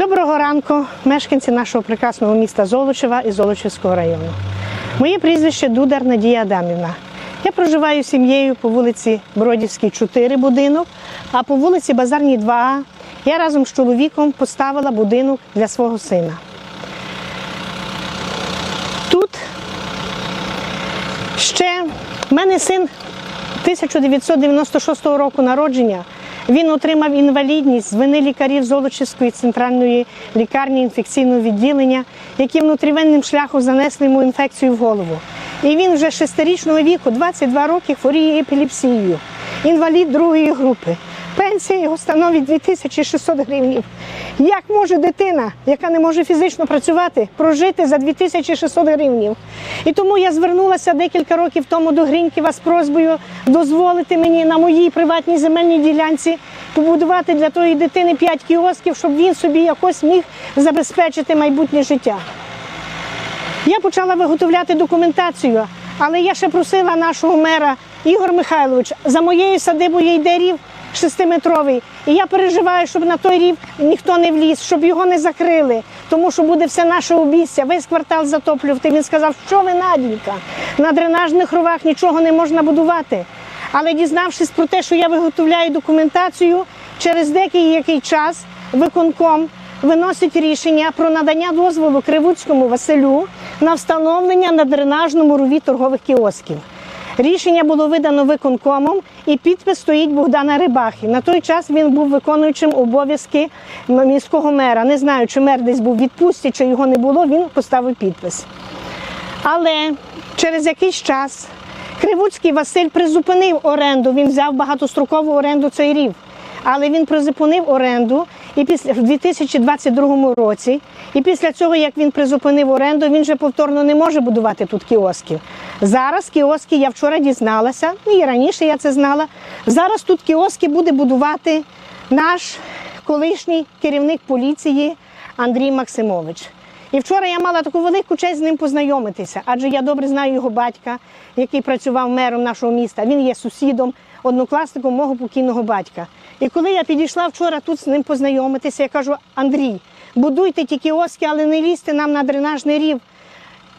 Доброго ранку, мешканці нашого прекрасного міста Золочева і Золочівського району. Моє прізвище Дудар Надія Адамівна. Я проживаю з сім'єю по вулиці Бродівській, 4 будинок, а по вулиці Базарній 2 я разом з чоловіком поставила будинок для свого сина. Тут ще в мене син 1996 року народження. Він отримав інвалідність з вини лікарів Золочівської центральної лікарні інфекційного відділення, які внутрівенним шляхом занесли йому інфекцію в голову. І він вже шестирічного віку, 22 роки, хворіє епілепсією. Інвалід другої групи. Пенсія його становить 2600 гривень. Як може дитина, яка не може фізично працювати, прожити за 2600 гривень? І тому я звернулася декілька років тому до Гриньківа з просьбою дозволити мені на моїй приватній земельній ділянці побудувати для тої дитини 5 кіосків, щоб він собі якось міг забезпечити майбутнє життя. Я почала виготовляти документацію, але я ще просила нашого мера Ігор Михайлович, за моєю садибою йде рів шестиметровий. І я переживаю, щоб на той рів ніхто не вліз, щоб його не закрили, тому що буде все наше обіця, весь квартал затоплювати. Він сказав, що ви, Надінька, на дренажних ровах нічого не можна будувати. Але дізнавшись про те, що я виготовляю документацію, через деякий час виконком виносить рішення про надання дозволу Кривуцькому Василю на встановлення на дренажному рові торгових кіосків. Рішення було видано виконкомом і підпис стоїть Богдана Рибахи. На той час він був виконуючим обов'язки міського мера. Не знаю, чи мер десь був в відпустці, чи його не було, він поставив підпис. Але через якийсь час Кривуцький Василь призупинив оренду. Він взяв багатострокову оренду цей рів. Але він призупинив оренду і після в 2022 році. І після цього, як він призупинив оренду, він вже повторно не може будувати тут кіосків. Зараз кіоски я вчора дізналася, ну і раніше я це знала. Зараз тут кіоски буде будувати наш колишній керівник поліції Андрій Максимович. І вчора я мала таку велику честь з ним познайомитися, адже я добре знаю його батька, який працював мером нашого міста. Він є сусідом, однокласником мого покійного батька. І коли я підійшла вчора тут з ним познайомитися, я кажу: Андрій, будуйте ті кіоски, але не лізьте нам на дренажний рів,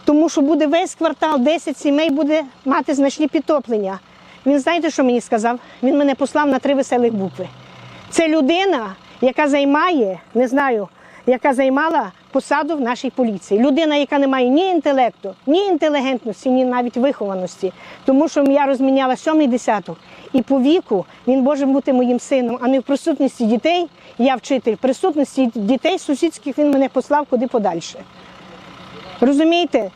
тому що буде весь квартал, 10 сімей буде мати значні підтоплення. Він знаєте, що мені сказав? Він мене послав на три веселих букви. Це людина, яка займає, не знаю, яка займала посаду в нашій поліції. Людина, яка не має ні інтелекту, ні інтелігентності, ні навіть вихованості. Тому що я розміняла сьомий десяток. І по віку він може бути моїм сином, а не в присутності дітей. Я вчитель. В присутності дітей сусідських він мене послав куди подальше. Розумієте?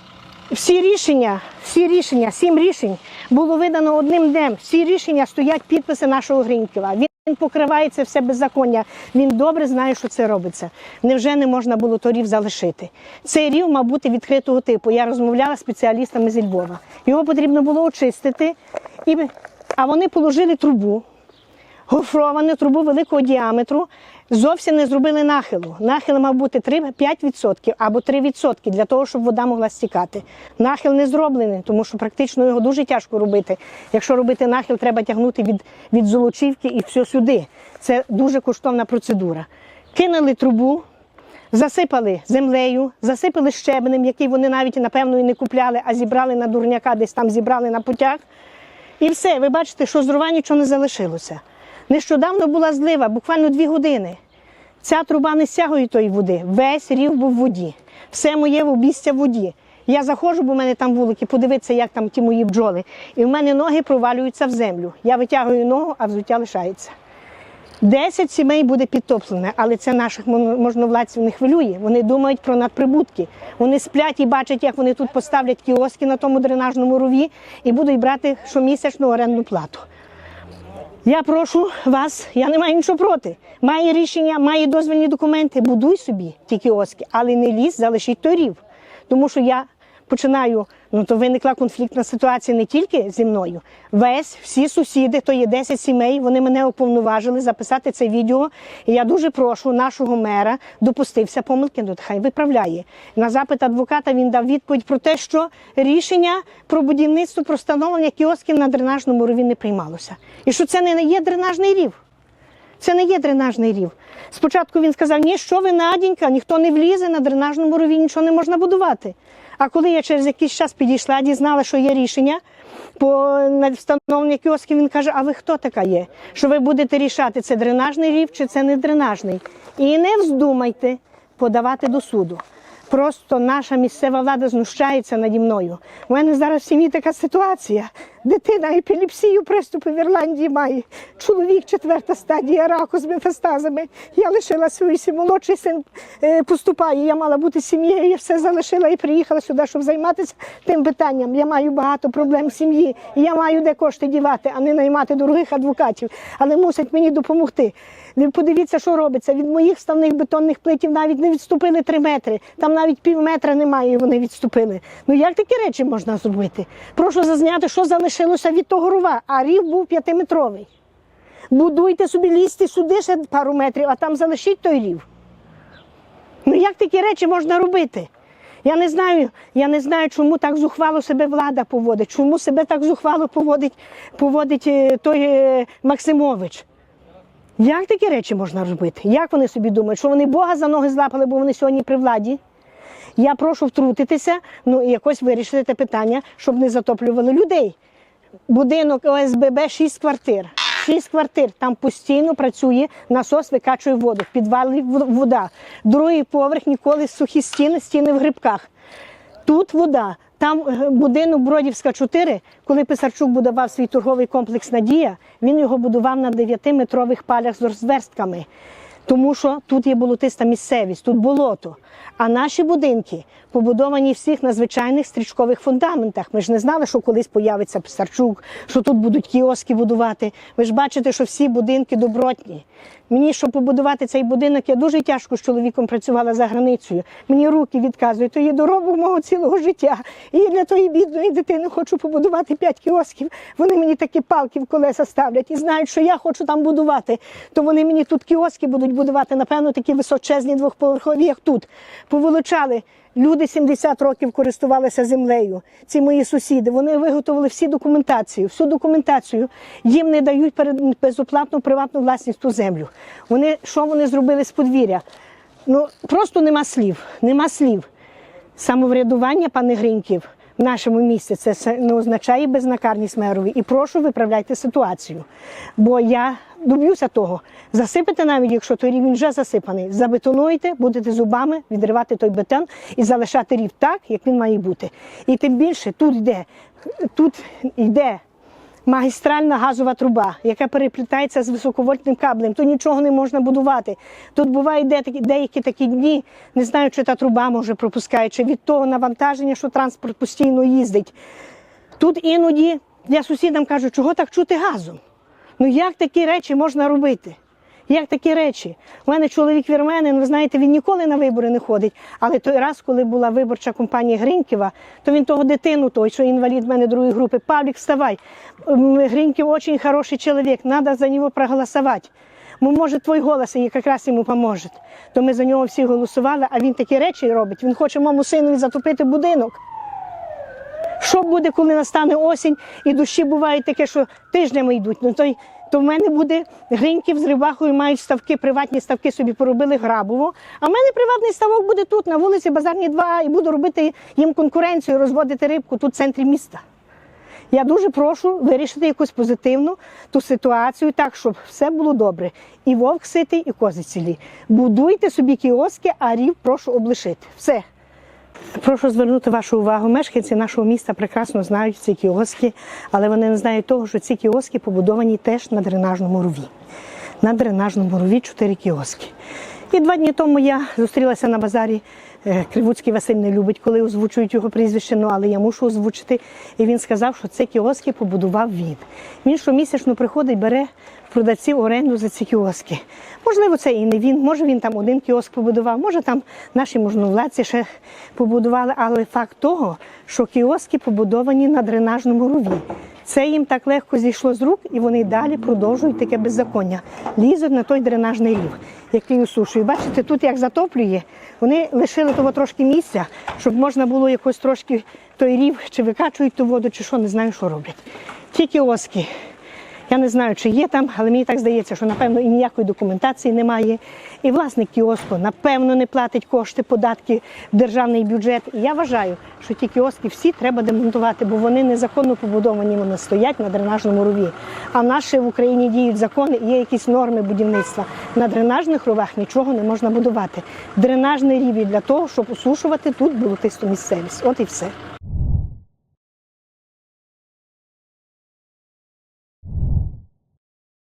Всі рішення, всі рішення, сім рішень було видано одним днем. Всі рішення стоять підписи нашого Гринькова. Він покриває це все беззаконня. Він добре знає, що це робиться. Невже не можна було то рів залишити? Цей рів мав бути відкритого типу. Я розмовляла з спеціалістами зі Львова. Його потрібно було очистити, і... а вони положили трубу, гофровану трубу великого діаметру. Зовсім не зробили нахилу. Нахил мав бути 3-5% або 3% для того, щоб вода могла стікати. Нахил не зроблений, тому що практично його дуже тяжко робити. Якщо робити нахил, треба тягнути від, від золочівки і все сюди. Це дуже коштовна процедура. Кинули трубу, засипали землею, засипали щебенем, який вони навіть напевно і не купляли, а зібрали на дурняка, десь там зібрали на путях. І все, ви бачите, що з рува нічого не залишилося. Нещодавно була злива, буквально дві години. Ця труба не стягує тої води. Весь рів був в воді. Все моє в обістя в воді. Я заходжу, бо в мене там вулики, подивитися, як там ті мої бджоли. І в мене ноги провалюються в землю. Я витягую ногу, а взуття лишається. Десять сімей буде підтоплене, але це наших можновладців не хвилює. Вони думають про надприбутки. Вони сплять і бачать, як вони тут поставлять кіоски на тому дренажному рові і будуть брати щомісячну орендну плату. Я прошу вас, я не маю нічого проти. Має рішення, має дозвільні документи, будуй собі ті кіоски, але не лізь, залишіть той рів. Тому що я починаю, ну то виникла конфліктна ситуація не тільки зі мною. Весь, всі сусіди, то є 10 сімей, вони мене уповноважили записати це відео. І я дуже прошу нашого мера, допустився помилки, ну хай виправляє. На запит адвоката він дав відповідь про те, що рішення про будівництво, про встановлення кіосків на дренажному рові не приймалося. І що це не є дренажний рів. Це не є дренажний рів. Спочатку він сказав, ні, що ви Надінька, ніхто не влізе на дренажному рові, нічого не можна будувати. А коли я через якийсь час підійшла, дізнала, що є рішення по встановленню кіосків, він каже: А ви хто така є? Що ви будете рішати, це дренажний рів чи це не дренажний? І не вздумайте подавати до суду. Просто наша місцева влада знущається наді мною. У мене зараз в сім'ї така ситуація. Дитина епілепсію приступи в Ірландії має. Чоловік четверта стадія раку з метастазами. Я лишила свою сім'ю, молодший син е, поступає. Я мала бути сім'єю, я все залишила і приїхала сюди, щоб займатися тим питанням. Я маю багато проблем в сім'ї. Я маю де кошти дівати, а не наймати дорогих адвокатів, але мусять мені допомогти. Подивіться, що робиться. Від моїх ставних бетонних плитів навіть не відступили три метри. Там навіть пів метра немає, і вони відступили. Ну як такі речі можна зробити? Прошу зазняти, що залишилося від того рова, а рів був п'ятиметровий. Будуйте собі лізьте сюди ще пару метрів, а там залишіть той рів. Ну як такі речі можна робити? Я не знаю, я не знаю, чому так зухвало себе влада поводить, чому себе так зухвало поводить, поводить е, той е, Максимович. Як такі речі можна робити? Як вони собі думають, що вони Бога за ноги злапали, бо вони сьогодні при владі? Я прошу втрутитися, ну і якось вирішити те питання, щоб не затоплювали людей. Будинок ОСББ 6 квартир. 6 квартир. Там постійно працює насос, викачує воду. В підвалі вода. Другий поверх ніколи сухі стіни, стіни в грибках. Тут вода. Там е, будинок Бродівська 4, коли Писарчук будував свій торговий комплекс Надія, він його будував на 9-метрових палях з розверстками. Тому що тут є болотиста місцевість, тут болото. А наші будинки побудовані всіх на звичайних стрічкових фундаментах. Ми ж не знали, що колись появиться Писарчук, що тут будуть кіоски будувати. Ви ж бачите, що всі будинки добротні. Мені, щоб побудувати цей будинок, я дуже тяжко з чоловіком працювала за границею. Мені руки відказують, то є доробок мого цілого життя. І для тої бідної дитини хочу побудувати п'ять кіосків. Вони мені такі палки в колеса ставлять і знають, що я хочу там будувати. То вони мені тут кіоски будуть будувати, напевно, такі височезні двохповерхові, як тут. Повилучали. Люди 70 років користувалися землею. Ці мої сусіди. Вони виготовили всі документацію, всю документацію. Їм не дають безоплатну приватну власність ту землю. Вони що вони зробили з подвір'я? Ну просто нема слів. Нема слів. Самоврядування, пане Гриньків, в нашому місті це не означає безнакарність мерові. І прошу виправляйте ситуацію. Бо я доб'юся того. Засипете навіть, якщо той рівень вже засипаний, забетонуйте, будете зубами відривати той бетон і залишати рів так, як він має бути. І тим більше тут йде, тут йде магістральна газова труба, яка переплітається з високовольтним каблем. Тут нічого не можна будувати. Тут бувають де- деякі такі дні, не знаю, чи та труба може пропускає, чи від того навантаження, що транспорт постійно їздить. Тут іноді я сусідам кажу, чого так чути газом? Ну як такі речі можна робити? Як такі речі? У мене чоловік вірменин, ви знаєте, він ніколи на вибори не ходить. Але той раз, коли була виборча кампанія Гриньківа, то він того дитину, той, що інвалід в мене другої групи, Павлік, вставай. Гриньків дуже хороший чоловік, треба за нього проголосувати. Ну, може, твій голос якраз йому поможе. То ми за нього всі голосували, а він такі речі робить. Він хоче моєму синові затопити будинок. Що буде, коли настане осінь, і дощі бувають таке, що тижнями йдуть. Ну то, то в мене буде гриньків з рибахою, мають ставки, приватні ставки собі поробили грабово. А в мене приватний ставок буде тут, на вулиці Базарні 2, і буду робити їм конкуренцію, розводити рибку тут в центрі міста. Я дуже прошу вирішити якусь позитивну ту ситуацію, так, щоб все було добре. І вовк ситий, і кози цілі. Будуйте собі кіоски, а рів прошу облишити. Все. Прошу звернути вашу увагу. Мешканці нашого міста прекрасно знають ці кіоски, але вони не знають того, що ці кіоски побудовані теж на дренажному рові. На дренажному рові чотири кіоски. І два дні тому я зустрілася на базарі. Е, Кривуцький Василь не любить, коли озвучують його прізвище, ну, але я мушу озвучити. І він сказав, що ці кіоски побудував він. Він щомісячно приходить, бере продавців оренду за ці кіоски. Можливо, це і не він, може він там один кіоск побудував, може там наші можновладці ще побудували, але факт того, що кіоски побудовані на дренажному рові. Це їм так легко зійшло з рук, і вони далі продовжують таке беззаконня. Лізуть на той дренажний рів, який усушує. Бачите, тут як затоплює, вони лишили того трошки місця, щоб можна було якось трошки той рів, чи викачують ту воду, чи що, не знаю, що роблять. Тільки кіоски. Я не знаю, чи є там, але мені так здається, що напевно і ніякої документації немає. І власник кіоску напевно не платить кошти, податки в державний бюджет. І я вважаю, що ті кіоски всі треба демонтувати, бо вони незаконно побудовані, вони стоять на дренажному рові. А нас в Україні діють закони, є якісь норми будівництва. На дренажних ровах нічого не можна будувати. Дренажний рівень для того, щоб усушувати тут болотисту місцевість. От і все.